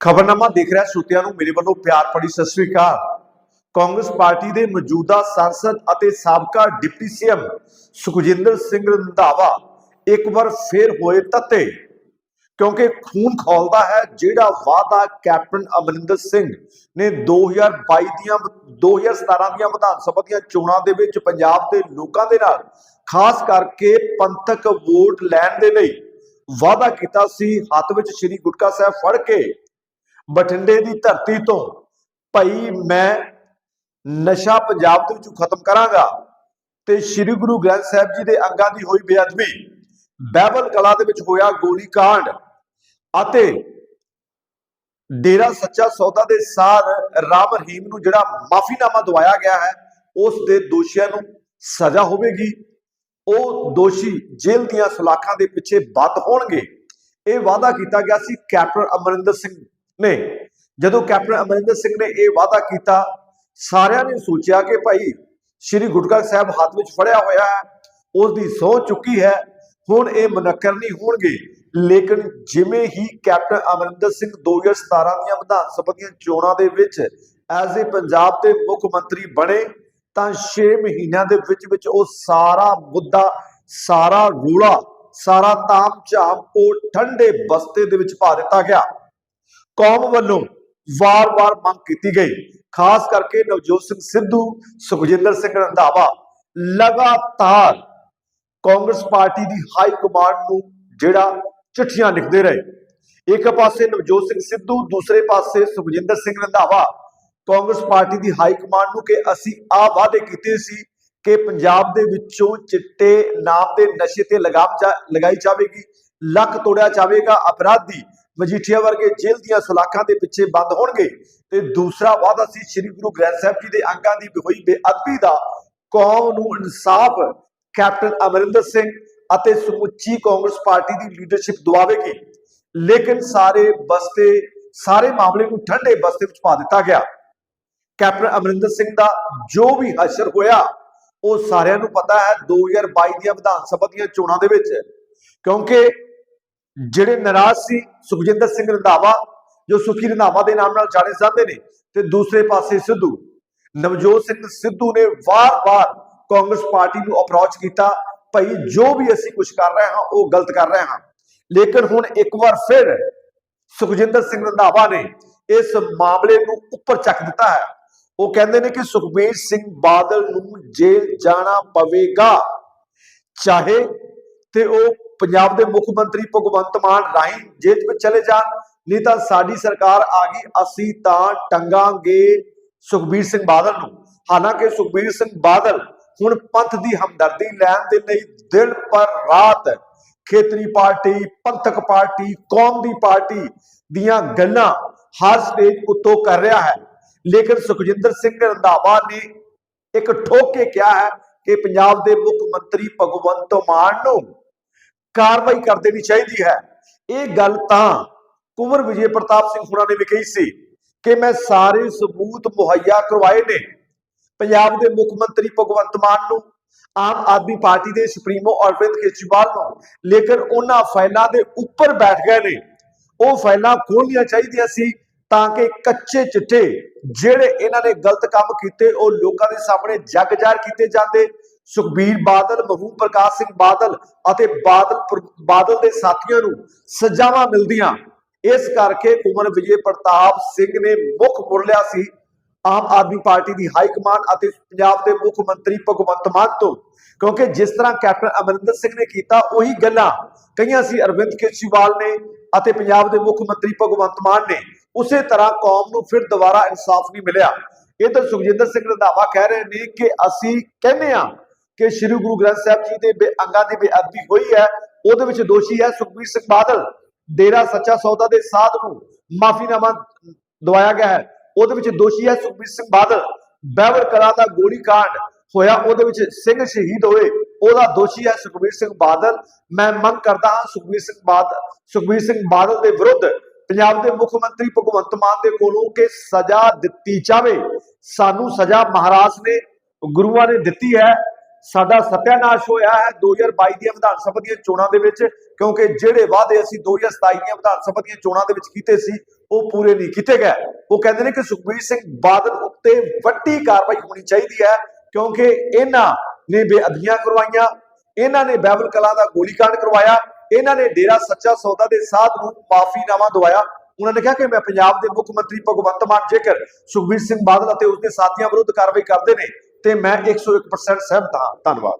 ਖਬਰਨਾਮਾ ਦੇਖ ਰਿਹਾ ਸਰੋਤਿਆਂ ਨੂੰ ਮੇਰੇ ਵੱਲੋਂ ਪਿਆਰ ਭਰੀ ਸਤਿ ਸ੍ਰੀ ਅਕਾਲ। ਕਾਂਗਰਸ ਪਾਰਟੀ ਦੇ ਮੌਜੂਦਾ ਸੰਸਦ ਅਤੇ ਸਾਬਕਾ ਡਿਪਟੀ ਸੀਐਮ ਸੁਖਜਿੰਦਰ ਸਿੰਘ ਰੰਧਾਵਾ ਇੱਕ ਵਾਰ ਫੇਰ ਹੋਏ ਤੱਤੇ, ਕਿਉਂਕਿ ਖੂਨ ਖੌਲਦਾ ਹੈ ਜਿਹੜਾ ਵਾਅਦਾ ਕੈਪਟਨ ਅਮਰਿੰਦਰ ਸਿੰਘ ਨੇ 2022 ਦੀਆਂ 2017 ਦੀਆਂ ਵਿਧਾਨ ਸਭਾ ਦੀਆਂ ਚੋਣਾਂ ਦੇ ਵਿੱਚ ਪੰਜਾਬ ਦੇ ਲੋਕਾਂ ਦੇ ਨਾਲ, ਖਾਸ ਕਰਕੇ ਪੰਥਕ ਵੋਟ ਲੈਣ ਦੇ ਲਈ ਵਾਅਦਾ ਕੀਤਾ ਸੀ। ਹੱਥ ਵਿੱਚ ਸ੍ਰੀ ਗੁਟਕਾ ਸਾਹਿਬ ਫੜ ਕੇ ਬਠਿੰਡੇ ਦੀ ਧਰਤੀ ਤੋਂ ਭਾਈ ਮੈਂ ਨਸ਼ਾ ਪੰਜਾਬ ਦੇ ਵਿੱਚੋਂ ਖਤਮ ਕਰਾਂਗਾ ਤੇ ਸ੍ਰੀ ਗੁਰੂ ਗ੍ਰੰਥ ਸਾਹਿਬ ਜੀ ਦੇ ਅੰਗਾਂ ਦੀ ਹੋਈ ਬੇਅਦਬੀ ਬਾਈਬਲ ਕਲਾ ਦੇ ਵਿੱਚ ਹੋਇਆ ਗੋਲੀकांड ਅਤੇ ਡੇਰਾ ਸੱਚਾ ਸੌਦਾ ਦੇ ਸਾਰ ਰਾਮ ਰਹੀਮ ਨੂੰ ਜਿਹੜਾ ਮਾਫੀਨਾਮਾ ਦਵਾਇਆ ਗਿਆ ਹੈ, ਉਸ ਦੇ ਦੋਸ਼ੀਆਂ ਨੂੰ ਸਜ਼ਾ ਹੋਵੇਗੀ। ਉਹ ਦੋਸ਼ੀ ਜੇਲ੍ਹ ਦੀਆਂ ਸਲਾਖਾਂ ਦੇ ਪਿੱਛੇ ਬੰਦ ਹੋਣਗੇ। ਇਹ ਵਾਅਦਾ ਕੀਤਾ ਗਿਆ ਸੀ ਕੈਪਟਨ ਅਮਰਿੰਦਰ ਸਿੰਘ ਨੇ ਜਦੋਂ ਕੈਪਟਨ ਅਮਰਿੰਦਰ ਸਿੰਘ ਨੇ ਇਹ ਵਾਅਦਾ ਕੀਤਾ, ਸਾਰਿਆਂ ਨੇ ਸੋਚਿਆ ਕਿ ਭਾਈ ਸ਼੍ਰੀ ਗੁਟਕਾ ਸਾਹਿਬ ਹੱਥ ਵਿੱਚ ਫੜਿਆ ਹੋਇਆ ਹੈ ਉਸ ਦੀ ਸਹੁੰ ਚੁੱਕੀ ਹੈ, ਹੁਣ ਇਹ ਮੁਨੱਕਰ ਨਹੀਂ ਹੋਣਗੇ। ਲੇਕਿਨ ਜਿਵੇਂ ਹੀ ਕੈਪਟਨ ਅਮਰਿੰਦਰ ਸਿੰਘ 2017 ਦੀਆਂ ਵਿਧਾਨ ਸਭਾ ਦੀਆਂ ਚੋਣਾਂ ਦੇ ਵਿੱਚ ਐਜ਼ ਏ ਪੰਜਾਬ ਦੇ ਮੁੱਖ ਮੰਤਰੀ ਬਣੇ, ਤਾਂ 6 ਮਹੀਨਿਆਂ ਦੇ ਵਿੱਚ ਵਿੱਚ ਉਹ ਸਾਰਾ ਮੁੱਦਾ, ਸਾਰਾ ਰੂਲਾ, ਸਾਰਾ ਤਾਮ ਝਾਮ ਉਹ ਠੰਡੇ ਬਸਤੇ ਦੇ ਵਿੱਚ ਪਾ ਦਿੱਤਾ ਗਿਆ। ਕੌਮ ਵੱਲੋਂ ਵਾਰ-ਵਾਰ ਮੰਗ ਕੀਤੀ ਗਈ। ਖਾਸ ਕਰਕੇ ਨਵਜੋਤ ਸਿੰਘ ਸਿੱਧੂ, ਸੁਖਜਿੰਦਰ ਸਿੰਘ ਰੰਧਾਵਾ ਲਗਾਤਾਰ ਕਾਂਗਰਸ ਪਾਰਟੀ ਦੀ ਹਾਈ ਕਮਾਂਡ ਨੂੰ ਜਿਹੜਾ ਚਿੱਠੀਆਂ ਲਿਖਦੇ ਰਹੇ। ਇੱਕ ਪਾਸੇ ਨਵਜੋਤ ਸਿੰਘ ਸਿੱਧੂ, ਦੂਸਰੇ ਪਾਸੇ ਸੁਖਜਿੰਦਰ ਸਿੰਘ ਰੰਧਾਵਾ। ਕਾਂਗਰਸ ਪਾਰਟੀ ਦੀ ਹਾਈ ਕਮਾਂਡ ਨੂੰ ਕਿ ਅਸੀਂ ਆ ਵਾਅਦੇ ਕੀਤੇ ਸੀ ਕਿ ਪੰਜਾਬ ਦੇ ਵਿੱਚੋਂ ਚਿੱਟੇ ਨਾਮ ਦੇ ਨਸ਼ੇ ਤੇ ਲਗਾਮ ਜਾ- ਲਗਾਈ ਜਾਵੇਗੀ, ਲੱਕ ਤੋੜਿਆ ਜਾਵੇਗਾ, ਅਪਰਾਧੀ ਮਜੀਠੀਆ ਵਰਗੇ ਜੇਲ੍ਹ ਦੀਆਂ ਸਲਾਖਾਂ ਦੇ ਪਿੱਛੇ ਬੰਦ ਹੋਣਗੇ ਤੇ ਦੂਸਰਾ ਵਾਅਦਾ ਸੀ ਸ੍ਰੀ ਗੁਰੂ ਗ੍ਰੰਥ ਸਾਹਿਬ ਜੀ ਦੇ ਅੰਗਾਂ ਦੀ ਹੋਈ ਬੇਅਦਬੀ ਦਾ। ਕੌਮ ਨੂੰ ਇਨਸਾਫ, ਕੈਪਟਨ ਅਮਰਿੰਦਰ ਸਿੰਘ ਅਤੇ ਸਮੁੱਚੀ ਕਾਂਗਰਸ ਪਾਰਟੀ ਦੀ ਲੀਡਰਸ਼ਿਪ ਦਵਾਵੇਗੀ ਲੇਕਿਨ ਸਾਰੇ ਬਸਤੇ, ਸਾਰੇ ਮਾਮਲੇ ਨੂੰ ਠੰਡੇ ਬਸਤੇ ਵਿੱਚ ਪਾ ਦਿੱਤਾ ਗਿਆ। ਕੈਪਟਨ ਅਮਰਿੰਦਰ ਸਿੰਘ ਦਾ ਜੋ ਵੀ ਹਸ਼ਰ ਹੋਇਆ, ਉਹ ਸਾਰਿਆਂ ਨੂੰ ਪਤਾ ਹੈ 2022 ਦੀਆਂ ਵਿਧਾਨ ਸਭਾ ਦੀਆਂ ਚੋਣਾਂ ਦੇ ਵਿੱਚ। ਕਿਉਂਕਿ ਜਿਹੜੇ ਨਾਰਾਜ਼ ਸੀ, ਸੁਖਜਿੰਦਰ ਸਿੰਘ ਰੰਧਾਵਾ, ਜੋ ਸੁਖੀ ਰੰਧਾਵਾ ਦੇ ਨਾਮ ਨਾਲ ਜਾਣੇ ਜਾਂਦੇ ਨੇ, ਤੇ ਦੂਸਰੇ ਪਾਸੇ ਸਿੱਧੂ। ਨਵਜੋਤ ਸਿੰਘ ਸਿੱਧੂ ਨੇ ਵਾਰ-ਵਾਰ ਕਾਂਗਰਸ ਪਾਰਟੀ ਨੂੰ ਅਪਰੋਚ ਕੀਤਾ, ਭਾਈ, ਜੋ ਵੀ ਅਸੀਂ ਕੁਝ ਕਰ ਰਹੇ ਹਾਂ, ਉਹ ਗਲਤ ਕਰ ਰਹੇ ਹਾਂ। ਲੇਕਿਨ ਹੁਣ ਇੱਕ ਵਾਰ ਫਿਰ ਸੁਖਜਿੰਦਰ ਸਿੰਘ ਰੰਧਾਵਾ ਨੇ ਇਸ ਮਾਮਲੇ ਨੂੰ ਉੱਪਰ ਚੱਕ ਦਿੱਤਾ ਹੈ। ਉਹ ਕਹਿੰਦੇ ਨੇ ਕਿ ਸੁਖਬੀਰ ਸਿੰਘ ਬਾਦਲ ਨੂੰ ਜੇਲ੍ਹ ਜਾਣਾ ਪਵੇਗਾ, ਚਾਹੇ ਤੇ ਉਹ ਪੰਜਾਬ ਦੇ ਮੁੱਖ ਮੰਤਰੀ ਭਗਵੰਤ ਮਾਨ ਰਾਹੀਂ ਜੇਲ੍ਹ ਵਿੱਚ ਚਲੇ ਜਾਣ, ਨਹੀਂ ਤਾਂ ਸਾਡੀ ਸਰਕਾਰ ਆ ਗਈ, ਅਸੀਂ ਤਾਂ ਟੰਗਾਂਗੇ ਸੁਖਬੀਰ ਸਿੰਘ ਬਾਦਲ ਨੂੰ। ਹਾਲਾਂਕਿ ਸੁਖਬੀਰ ਸਿੰਘ ਬਾਦਲ ਹੁਣ ਪੰਥ ਦੀ ਹਮਦਰਦੀ ਲੈਣ ਦੇ ਲਈ ਦਿਨ ਪਰ ਰਾਤ ਖੇਤਰੀ ਪਾਰਟੀ, ਪੰਥਕ ਪਾਰਟੀ, ਕੌਮ ਦੀ ਪਾਰਟੀ ਦੀਆਂ ਗੱਲਾਂ ਹਰ ਸਟੇਜ ਉੱਤੋਂ ਕਰ ਰਿਹਾ ਹੈ। ਲੇਕਿਨ ਸੁਖਜਿੰਦਰ ਸਿੰਘ ਰੰਧਾਵਾ ਨੇ ਇੱਕ ਠੋਕ ਕੇ ਕਿਹਾ ਹੈ ਕਿ ਪੰਜਾਬ ਦੇ ਮੁੱਖ ਮੰਤਰੀ ਭਗਵੰਤ ਮਾਨ ਨੂੰ ਕਾਰਵਾਈ ਕਰ ਦੇਣੀ ਚਾਹੀਦੀ ਹੈ। ਇਹ ਗੱਲ ਤਾਂ ਕੁੰਵਰ ਵਿਜੇ ਪ੍ਰਤਾਪ ਸਿੰਘ ਹੁਣਾਂ ਨੇ ਵੀ ਕਹੀ ਸੀ ਕਿ ਮੈਂ ਸਾਰੇ ਸਬੂਤ ਮੁਹੱਈਆ ਕਰਵਾਏ ਨੇ। ਪੰਜਾਬ ਦੇ ਮੁੱਖ ਮੰਤਰੀ ਭਗਵੰਤ ਮਾਨ ਨੂੰ, ਆਮ ਆਦਮੀ ਪਾਰਟੀ ਦੇ ਸੁਪਰੀਮੋ ਅਰਵਿੰਦ ਕੇਜਰੀਵਾਲ ਨੂੰ, ਲੇਕਿਨ ਉਹਨਾਂ ਫਾਈਲਾਂ ਦੇ ਉੱਪਰ ਬੈਠ ਗਏ ਨੇ। ਉਹ ਫਾਈਲਾਂ ਖੋਲਣੀਆਂ ਚਾਹੀਦੀਆਂ ਸੀ ਤਾਂ ਕਿ ਕੱਚੇ ਚਿੱਟੇ ਜਿਹੜੇ ਇਹਨਾਂ ਨੇ ਗਲਤ ਕੰਮ ਕੀਤੇ ਉਹ ਲੋਕਾਂ ਦੇ ਸਾਹਮਣੇ ਜੱਗ ਜ਼ਾਹਰ ਕੀਤੇ ਜਾਂਦੇ। ਸੁਖਬੀਰ ਬਾਦਲ, ਮਹੂ ਪ੍ਰਕਾਸ਼ ਸਿੰਘ ਬਾਦਲ ਅਤੇ ਬਾਦਲ ਬਾਦਲ ਦੇ ਸਾਥੀਆਂ ਨੂੰ ਸਜ਼ਾਵਾਂ ਮਿਲਦੀਆਂ। ਇਸ ਕਰਕੇ ਕੁਮਰ ਵਿਜੇ ਪ੍ਰਤਾਪ ਸਿੰਘ ਨੇ ਮੁੱਖ ਮੁੜ ਲਿਆ ਸੀ। ਆਮ ਆਦਮੀ ਪਾਰਟੀ ਦੀ ਹਾਈ ਕਮਾਂਡ ਅਤੇ ਪੰਜਾਬ ਦੇ ਮੁੱਖ ਮੰਤਰੀ ਭਗਵੰਤ ਮਾਨ ਤੋਂ। ਕਿਉਂਕਿ ਜਿਸ ਤਰ੍ਹਾਂ ਕੈਪਟਨ ਅਮਰਿੰਦਰ ਸਿੰਘ ਨੇ ਕੀਤਾ, ਉਹੀ ਗੱਲਾਂ ਕਹੀਆਂ ਸੀ। ਅਰਵਿੰਦ ਕੇਜਰੀਵਾਲ ਨੇ ਅਤੇ ਪੰਜਾਬ ਦੇ ਮੁੱਖ ਮੰਤਰੀ ਭਗਵੰਤ ਮਾਨ ਨੇ। ਉਸੇ ਤਰ੍ਹਾਂ ਕੌਮ ਨੂੰ ਫਿਰ ਦੁਬਾਰਾ ਇਨਸਾਫ ਨਹੀਂ ਮਿਲਿਆ। ਇਧਰ ਸੁਖਜਿੰਦਰ ਸਿੰਘ ਰੰਧਾਵਾ ਕਹਿ ਰਹੇ ਨੇ ਕਿ ਅਸੀਂ ਕਹਿੰਦੇ ਆ ਕਿ ਸ੍ਰੀ ਗੁਰੂ ਗ੍ਰੰਥ ਸਾਹਿਬ ਜੀ ਦੇ ਅੰਗਾਂ ਦੀ ਬੇਅਦਬੀ ਹੋਈ ਹੈ, ਉਹਦੇ ਵਿੱਚ ਦੋਸ਼ੀ ਹੈ ਸੁਖਬੀਰ ਸਿੰਘ ਬਾਦਲ। ਡੇਰਾ ਸੱਚਾ ਸੌਦਾ ਦੇ ਸਾਧ ਨੂੰ ਮਾਫੀਨਾਮਾ ਦਵਾਇਆ ਗਿਆ ਹੈ। ਉਹਦੇ ਵਿੱਚ ਦੋਸ਼ੀ ਹੈ ਸੁਖਬੀਰ ਸਿੰਘ ਬਾਦਲ। ਬੈਵਰ ਕਲਾ ਦਾ ਗੋਲੀकांड ਹੋਇਆ, ਉਹਦੇ ਵਿੱਚ ਸਿੰਘ ਸ਼ਹੀਦ ਹੋਏ, ਉਹਦਾ ਦੋਸ਼ੀ ਹੈ ਸੁਖਬੀਰ ਸਿੰਘ ਬਾਦਲ। ਮੈਂ ਮੰਗ ਕਰਦਾ ਹਾਂ ਸੁਖਬੀਰ ਸਿੰਘ ਬਾਦਲ ਸੁਖਬੀਰ ਸਿੰਘ ਬਾਦਲ ਦੇ ਵਿਰੁੱਧ ਪੰਜਾਬ ਦੇ ਮੁੱਖ ਮੰਤਰੀ ਭਗਵੰਤ ਮਾਨ ਦੇ ਕੋਲੋਂ ਕਿ ਸਜ਼ਾ ਦਿੱਤੀ ਜਾਵੇ। ਸਾਨੂੰ ਸਜ਼ਾ ਮਹਾਰਾਜ ਨੇ, ਗੁਰੂਆਂ ਨੇ ਦਿੱਤੀ ਹੈ। ਸਾਡਾ ਸਤਿਆਨਾਸ਼ ਹੋਇਆ ਹੈ 2022 ਦੀਆਂ ਵਿਧਾਨ ਸਭਾ ਦੀਆਂ ਚੋਣਾਂ ਦੇ ਵਿੱਚ, ਕਿਉਂਕਿ ਜਿਹੜੇ ਵਾਅਦੇ ਅਸੀਂ 2027 ਦੀਆਂ ਵਿਧਾਨ ਸਭਾ ਦੀਆਂ ਚੋਣਾਂ ਦੇ ਵਿੱਚ ਕੀਤੇ ਸੀ, ਉਹ ਪੂਰੇ ਨਹੀਂ ਕੀਤੇ ਗਏ। ਉਹ ਕਹਿੰਦੇ ਨੇ ਕਿ ਸੁਖਬੀਰ ਸਿੰਘ ਬਾਦਲ ਉੱਤੇ ਵੱਡੀ ਕਾਰਵਾਈ ਹੋਣੀ ਚਾਹੀਦੀ ਹੈ, ਕਿਉਂਕਿ ਇਹਨਾਂ ਨੇ ਬੇਅਦਬੀਆਂ ਕਰਵਾਈਆਂ, ਇਹਨਾਂ ਨੇ ਬਾਈਬਲ ਕਲਾ ਦਾ ਗੋਲੀकांड ਕਰਵਾਇਆ, ਇਹਨਾਂ ਨੇ ਡੇਰਾ ਸੱਚਾ ਸੌਦਾ ਦੇ ਸਾਧ ਨੂੰ ਮਾਫੀਨਾਮਾ ਦਵਾਇਆ। ਉਹਨਾਂ ਨੇ ਕਿਹਾ ਕਿ ਮੈਂ ਪੰਜਾਬ ਦੇ ਮੁੱਖ ਮੰਤਰੀ ਭਗਵੰਤ ਮਾਨ ਜੇਕਰ ਸੁਖਬੀਰ ਸਿੰਘ ਬਾਦਲ ਅਤੇ ਉਸਦੇ ਸਾਥੀਆਂ ਵਿਰੁੱਧ ਕਾਰਵਾਈ ਕਰਦੇ ਨੇ ਤੇ ਮੈਂ 101% ਸਹਿਮਤ ਹਾਂ। ਧੰਨਵਾਦ।